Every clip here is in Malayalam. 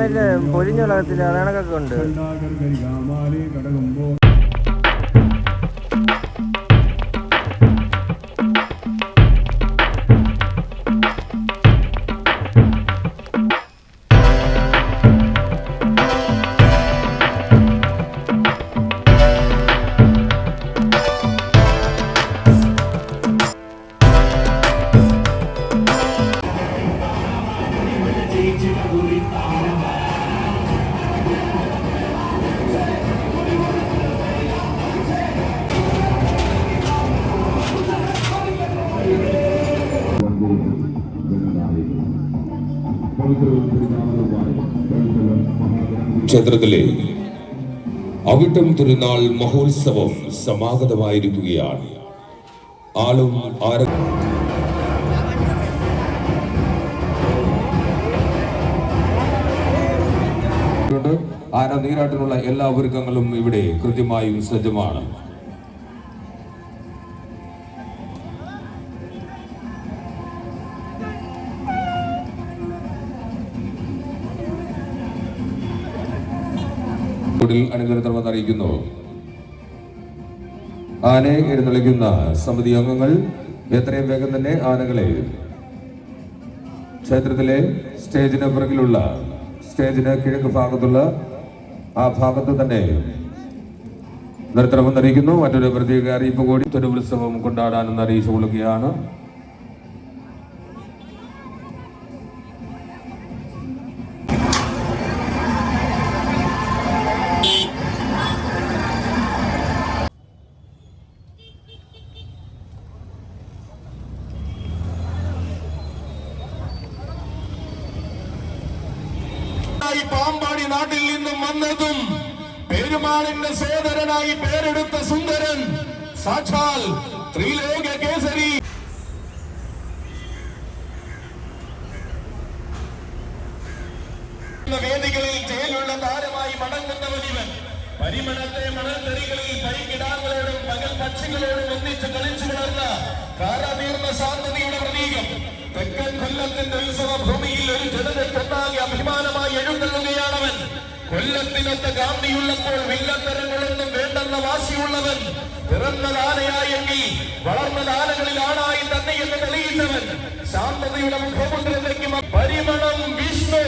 അതിൽ പൊരിഞ്ഞുളകത്തിൽ അതണക്കൊക്കെ ഉണ്ട്. ക്ഷേത്രത്തിലെ അവിട്ടം തിരുനാൾ മഹോത്സവം സമാഗതമായിരിക്കുകയാണ്. ആളും ആര ആന നീരാട്ടിനുള്ള എല്ലാ ഒരുക്കങ്ങളും ഇവിടെ കൃത്യമായും സജ്ജമാണ്. ിൽ അനുഗ്രഹം അറിയിക്കുന്നു. ആനയെ എഴുന്നള്ളിക്കുന്ന സമിതി അംഗങ്ങൾ എത്രയും വേഗം തന്നെ ആനകളെ ക്ഷേത്രത്തിലെ സ്റ്റേജിന് പിറകിലുള്ള സ്റ്റേജിന് കിഴക്ക് ഭാഗത്തുള്ള ആ ഭാഗത്ത് തന്നെ നിർത്തണമെന്നറിയിക്കുന്നു മറ്റൊരു പ്രത്യേക അറിയിപ്പ് കൂടി തിരുവുത്സവം കൊണ്ടാടാനെന്ന് അറിയിച്ചു കൊള്ളുകയാണ്. പെരുമാളിന്റെ സോദരനായി പേരെടുത്ത സുന്ദരൻ സാക്ഷാൽ ത്രിലോക കേസരി. വേദികളിൽ ജയിലുള്ള താരമായി മടങ്ങുന്നവനിവൻ പരിമണത്തെ മണൽത്തരികളിൽ പൈകിടാങ്ങളോടും പകൽ പക്ഷികളോടും ഒന്നിച്ച് കളിച്ചു വളർന്ന കാരാതീർന്ന ശാന്തതയുടെ പ്രതീകം. തെക്കൻ കൊല്ലത്തിന്റെ ഉത്സവ ഭൂമിയിൽ ഒരു ജനതയ്ക്കൊന്നാകെ അഭിമാനമായി എഴുന്നള്ളുകയാണവൻ. കൊല്ലത്തിനൊത്ത ഗാന്ധിയുള്ളപ്പോൾ വില്ലത്തരങ്ങളൊന്നും വേണ്ടെന്ന വാശിയുള്ളവൻ പിറന്നത് ആനയായെങ്കിൽ വളർന്നത് ആനകളിൽ ആണായി തന്നെ എന്ന് തെളിയിച്ചവൻ ശാന്തതയുടെ മുഖമുദ്രതയ്ക്കും പരിമളം വിഷ്ണു.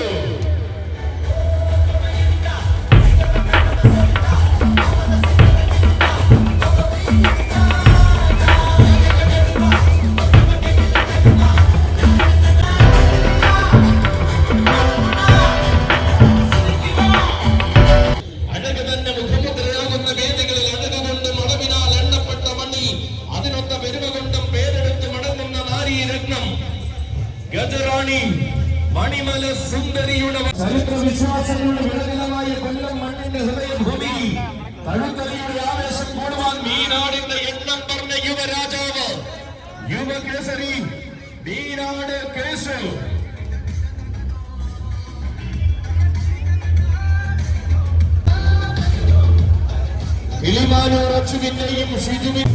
മീനാട് കേസു കിളിമാനൂർ അച്ചുവിന്റെയും ഷിജുവിൻ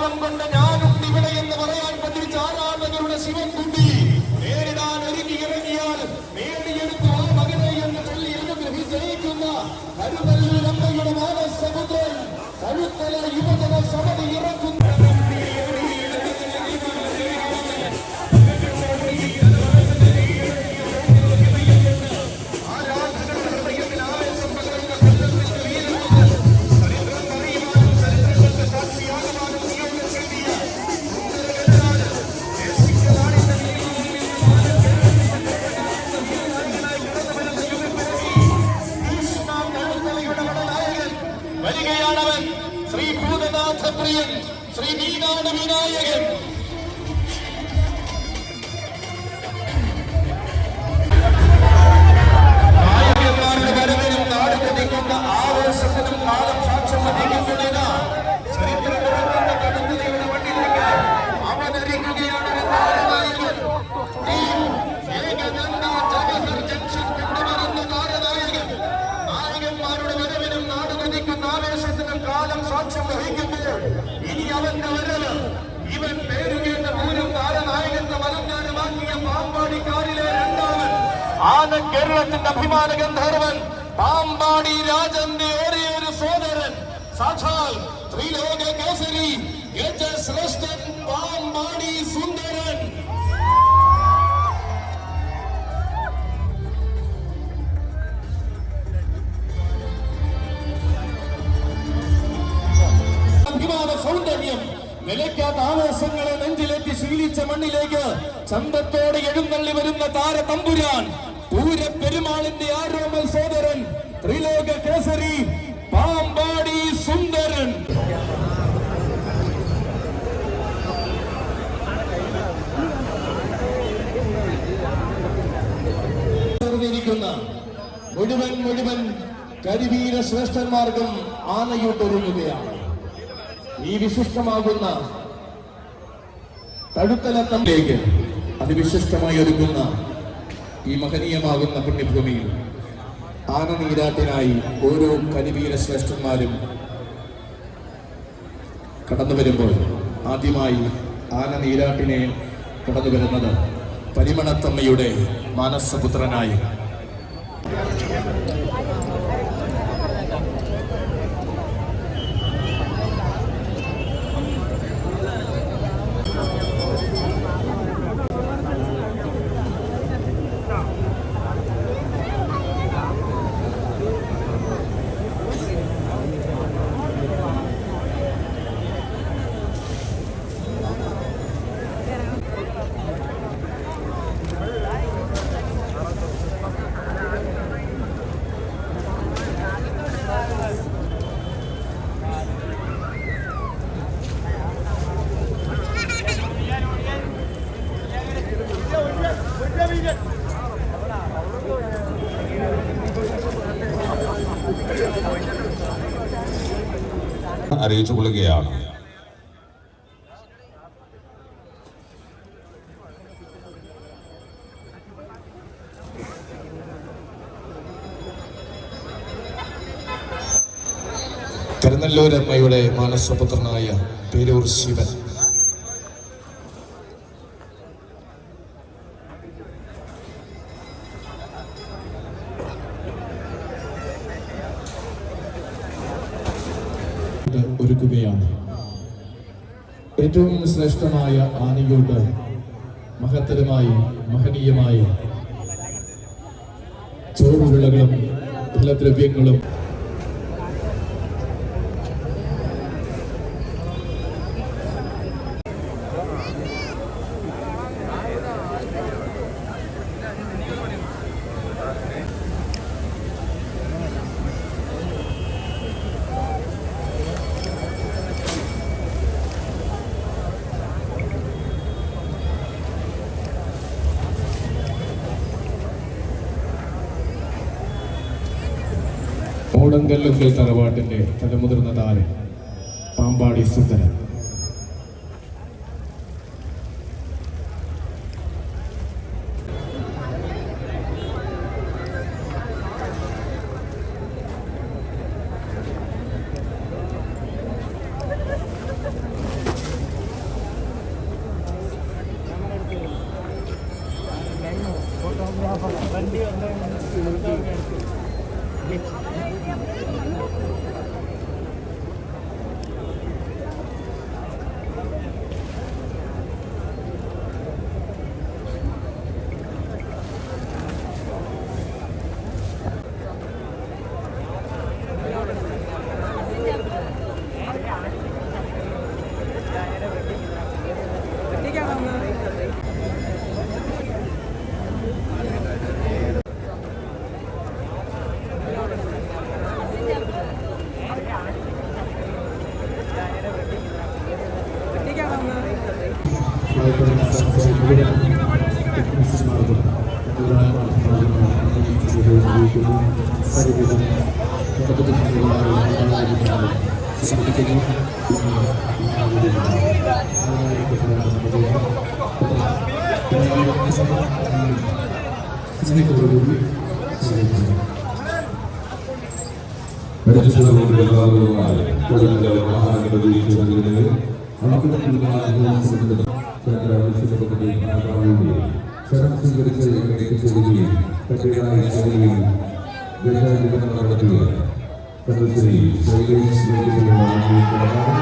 ആരവം കൊണ്ട് ഞാനുണ്ട് ആന കേരളത്തിന്റെ അഭിമാന ഗന്ധർവൻ പാമ്പാടി രാജന്റെ ഏറിയൊരു സോദരൻ. സാക്ഷാൽ ത്രിലോക കേസരി പാമ്പാടി സുന്ദരൻ. സൗന്ദര്യം നിലയ്ക്കാത്ത ആവേശങ്ങളെ നെഞ്ചിലേക്ക് ശീലിച്ച മണ്ണിലേക്ക് ചന്തത്തോടെ എഴുന്നള്ളി വരുന്ന താര തമ്പുരാൻ പൂര പെരുമാളിന്റെ ആരോമൽ സോദരൻ ത്രിലോക കേസരി പാമ്പാടി സുന്ദരൻ. മുഴുവൻ മുഴുവൻ കരിവീര ശ്രേഷ്ഠന്മാർക്കും ആനയൂട്ടൊരുങ്ങുകയാണ്. ഈ വിശിഷ്ടമാകുന്ന തടുത്തല തമ്മിലേക്ക് അതിവിശിഷ്ടമായി ഒരുങ്ങുന്ന ഈ മഹനീയമാകുന്ന പുണ്യഭൂമിയിൽ ആനനീരാട്ടിനായി ഓരോ കരിവീര ശ്രേഷ്ഠന്മാരും കടന്നു വരുമ്പോൾ ആദ്യമായി ആന നീരാട്ടിനെ കടന്നു വരുന്നത് പരിമണത്തമ്മയുടെ മാനസപുത്രനായി. അറിയിച്ചു കൊള്ളുകയാണ്. തിരുനെല്ലൂരമ്മയുടെ മാനസപുത്രനായ പേരൂർ ശിവൻ ഒരുക്കുകയാണ്. ഏറ്റവും ശ്രേഷ്ഠമായ ആനയോട് മഹത്തരമായി മഹനീയമായി ചോറുവിളകളും ഫലദ്രവ്യങ്ങളും ഓടങ്കല്ലുങ്കൽ തറവാട്ടിന്റെ തലമുതിർന്ന താരം പാമ്പാടി സുന്ദരൻ. ഇവിടെ ക്രിസ്മസുമാകും പരിവിധം തുടക്കത്തിൽ സൃഷ്ടിക്കുകയും സ്നേഹത്തോടുകൂടി പരിശുദ്ധ മഹാനഗരീക്ഷ ചന്ദ്ര ആവശ്യപ്പെടുകയും ഭാഗമാവുകയും ശരം സ്വീകരിച്ച് എങ്ങനെയൊക്കെ ചെയ്യുകയും തന്റേതായ ശൈലിയിൽ ദശാചരണം നടത്തുക സദസ്സിനെ ശൈലേഷ് പ്രധാന